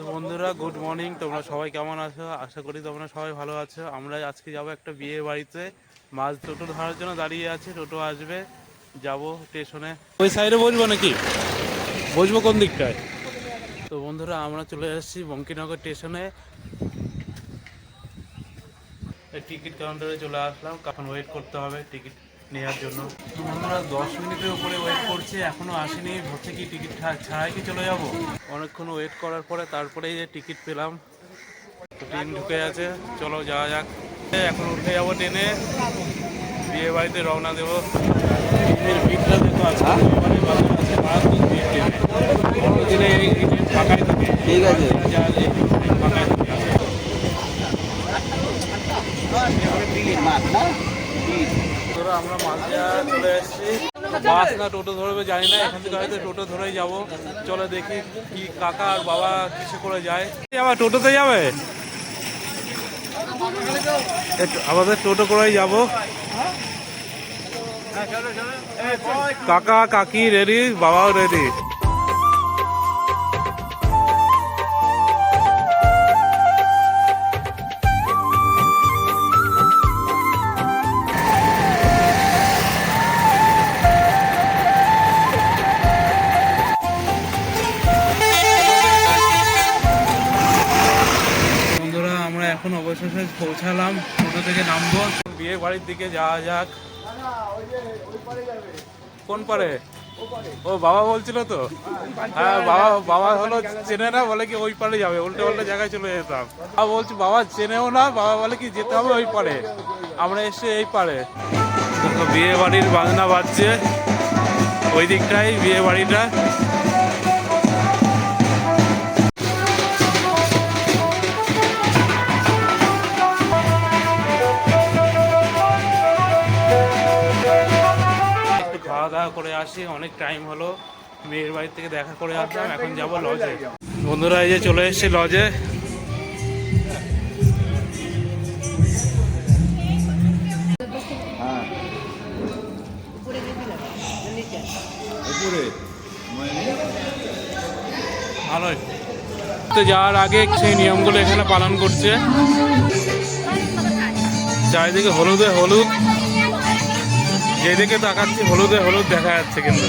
তো বন্ধুরা good morning তোমরা সবাই কেমন আছো? আশা করি তোমরা সবাই ভালো আছো। আমরা আজকে যাব একটা বিয়ে বাড়িতে। মাছ টোটো ধরার জন্য দাঁড়িয়ে আছে, টোটো আসবে। যাব স্টেশনে ওই সাইডে বসবো নাকি? বসবো কোন দিকটায়? তো বন্ধুরা, আমরা চলে এসেছি বঙ্কিনগর স্টেশনে টিকিট কাউন্টারে চলে আসলাম কখন ওয়েট করতে হবে টিকিট নেওয়ার জন্য। আমরা দশ মিনিটের উপরে ওয়েট করছি এখনও আসেনি। হচ্ছে কি টিকিট ছাড়াই কি চলে যাব? অনেকক্ষণ ওয়েট করার পরে তারপরে এই যে টিকিট পেলাম। ট্রেন ঢুকে আছে চলো যাওয়া যাক। এখন উঠে যাব ট্রেনে বিয়ে বাড়িতে রওনা দেবো। ট্রেনের ভিড়টা দেখো আজকে রবিবারে বাজার আছে মারাত্মক ভিড় ট্রেনে দিনে এই এই ট্রেন ফাঁকাই থাকে। ঠিক আছে। যা এই ট্রেন ফাঁকাই থাকে ধরো আমরা মালদিয়া চলে এসেছি বাস না টোটো ধরবে জানি না, এখান থেকে হয়তো টোটো ধরেই যাব। চলো দেখি কি কাকা আর বাবা কিছু করে যায়। আবার টোটোতে যাবে? আমাদের টোটো করেই যাব। কাকা, কাকি রেডি বাবাও রেডি পৌঁছালাম, টোটো থেকে নামবো। বিয়ে বাড়ির দিকে যাওয়া যাক। কোন পারে? ও, বাবা বলছিল তো? হ্যাঁ বাবা বাবা হলো চেনে না, বলে কি ওই পারে যাবে। উল্টে উল্টে জায়গায় চলে যেতাম। বাবা বলছি, বাবা চেনেও না, বাবা বলে কি যেতে হবে ওই পারে। আমরা এসে এই পারে। বিয়ে বাড়ির বাজনা বাজছে। ওই দিকটাই বিয়ে বাড়িটা আসি অনেক টাইম হলো। মেয়ের বাড়ি থেকে দেখা করে আসলাম এখন যাব লজে বন্ধুরা এই যে চলে এসেছি লজে হ্যাঁ। ভালোই। তো যাওয়ার আগে সেই নিয়মগুলো এখানে পালন করছে। চারিদিকে হলুদে হলুদ। যেদিকে তাকাচ্ছি হলুদে হলুদ দেখা যাচ্ছে কিন্তু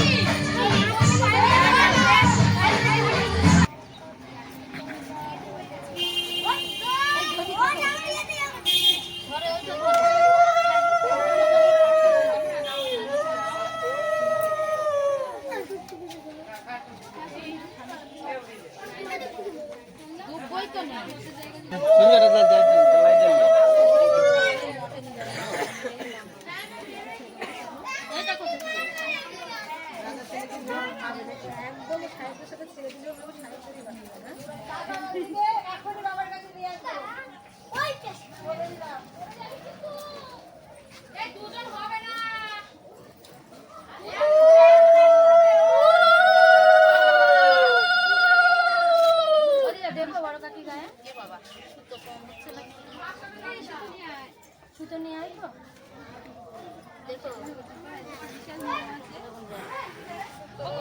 লাই জ্বলবে সুতো নিয়ে আসব দেখো ওই কিনে কিনে দিও দিও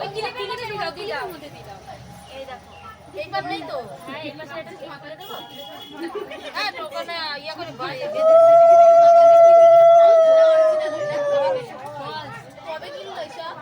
এই দেখো এইবার নেই তো হ্যাঁ এইবার সেটা ঠিক করে দেবো হ্যাঁ তো ওখানে ইয়া করে ভাই কবে কিনলো এসব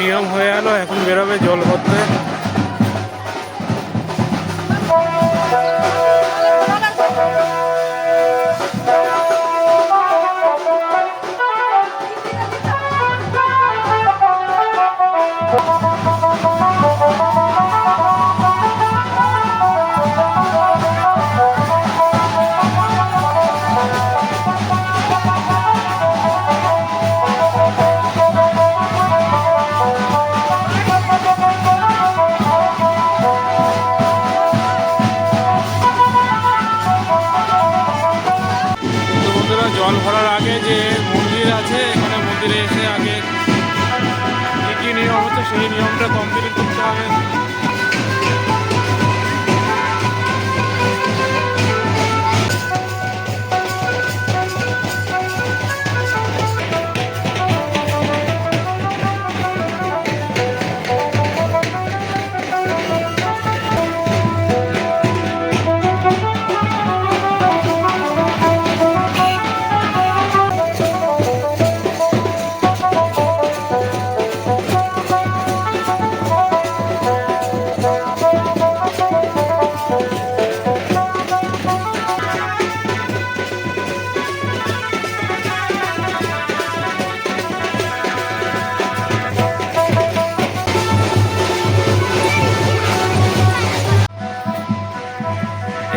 নিয়ম হয়ে গেল এখন বেরোবে জল ভরতে।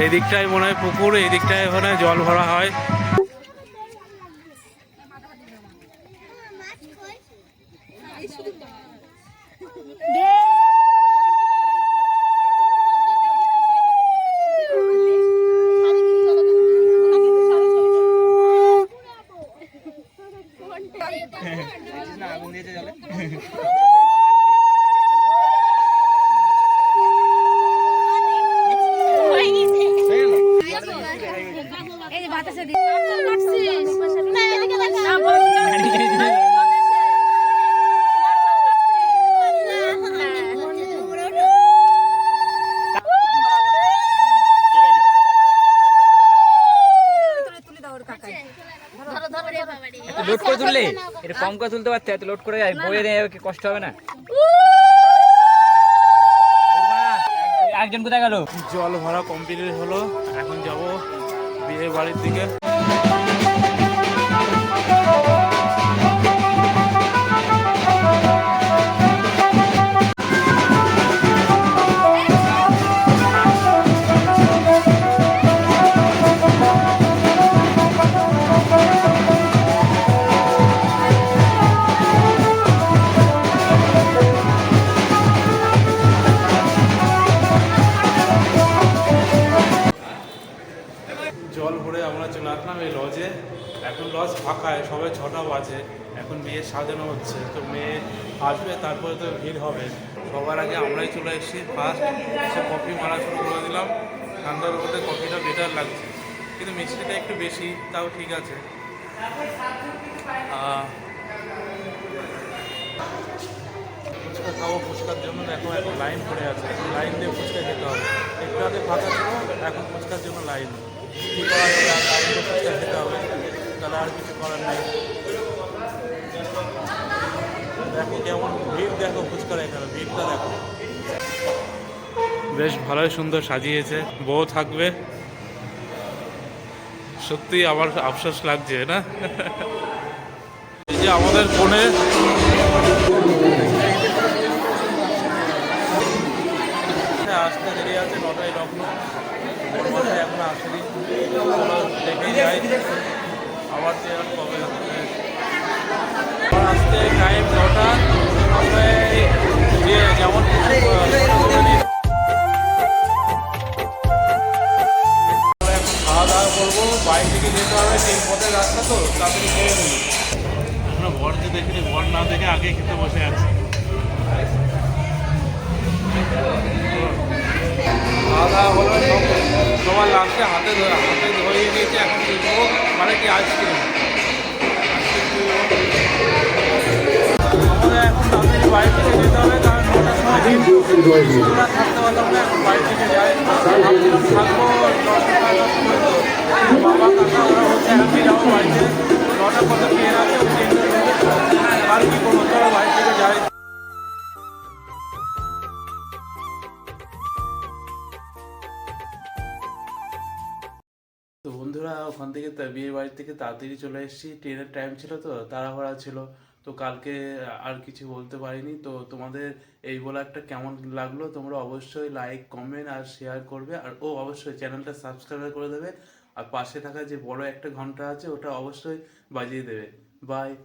এই দিকটায় মনে হয় পুকুর এদিকটায় ওখানে মনে জল ভরা হয় আগুন দিয়েছে জলে এই যে বাতাসে দিয়ে কাটছিস না এদিকে দেখ না বল লোড করে তুললে এটা কম করে তুলতে পারতে এত লোড করে যায় বয়ে নিয়ে কি কষ্ট হবে না। না। একজন কোথায় গেল? জল ভরা কমপ্লিট হলো এখন যাব বিয়ে বাড়ির দিকে। এখন লজ ফাঁকায় সবাই ছটা বাজে, এখন বিয়ে সাজানো হচ্ছে, তো মেয়ে আসবে, তারপরে তো ভিড় হবে। সবার আগে আমরাই চলে এসেছি ফার্স্ট এসে কফি মারা শুরু করে দিলাম, ঠান্ডার মধ্যে কফিটা বেটার লাগছে। কিন্তু মিষ্টিটা একটু বেশি, তাও ঠিক আছে। ফুচকা খাব, ফুচকার জন্য দেখো, এখন লাইন পড়ে আছে। লাইন দিয়ে ফুচকা খেতে হবে। একটু আগে ফাঁকা ছিল, এখন ফুচকার জন্য লাইন কী করা যাবে লাইন দিয়ে ফুচকা খেতে হবে। তাহলে আর কিছু করার নেই। দেখো কেমন ভিড় দেখো ফুচকার এখানে ভিড়টা দেখো। বেশ ভালোই সুন্দর সাজিয়েছে বউ থাকবে। সত্যি আমার আফসোস লাগছে না? এই যে আমাদের ফোনে আসতে দেরি আছে নটায় লগ্ন এখন আসেনি। দেখে যাই। আবার কবে আসতে টাইম নটা। আমরা যে যেমন এখন খাওয়া দাওয়া করব। বাইক থেকে যেতে হবে তিন পথের রাস্তা তো তাড়াতাড়ি খেয়ে নিই। আমরা বরকে দেখিনি বর না দেখে আগে খেতে বসে আছি। খাওয়া দাওয়া হলো সবার লাস্টে হাতে ধরে হাতে ধরিয়ে নিয়েছে এখন কিনবো মানে কি আইসক্রিম আমাদের এখন তাড়াতাড়ি বাড়ি থেকে যেতে হবে কারণ নটার সময় আমরা থাকতে পারলাম না এখন বাড়ি থেকে যাই। থাকব দশটা পর্যন্ত বাবা কাকা ওরা হচ্ছে হ্যাপি যাব বাড়িতে। নটা কত ট্রেন আছে ওখান থেকে বিয়ে বাড়ি থেকে তাড়াতাড়ি চলে এসেছি। ট্রেনের টাইম ছিল তো, তাড়াহুড়া ছিল। তো কালকে আর কিছু বলতে পারিনি। তো তোমাদের এই একটা কেমন লাগল, তোমরা অবশ্যই লাইক কমেন্ট আর শেয়ার করবে। আর ও অবশ্যই চ্যানেলটা সাবস্ক্রাইব করে দেবে। আর পাশে থাকা যে বড় একটা ঘণ্টা আছে, ওটা অবশ্যই বাজিয়ে দেবে। বাই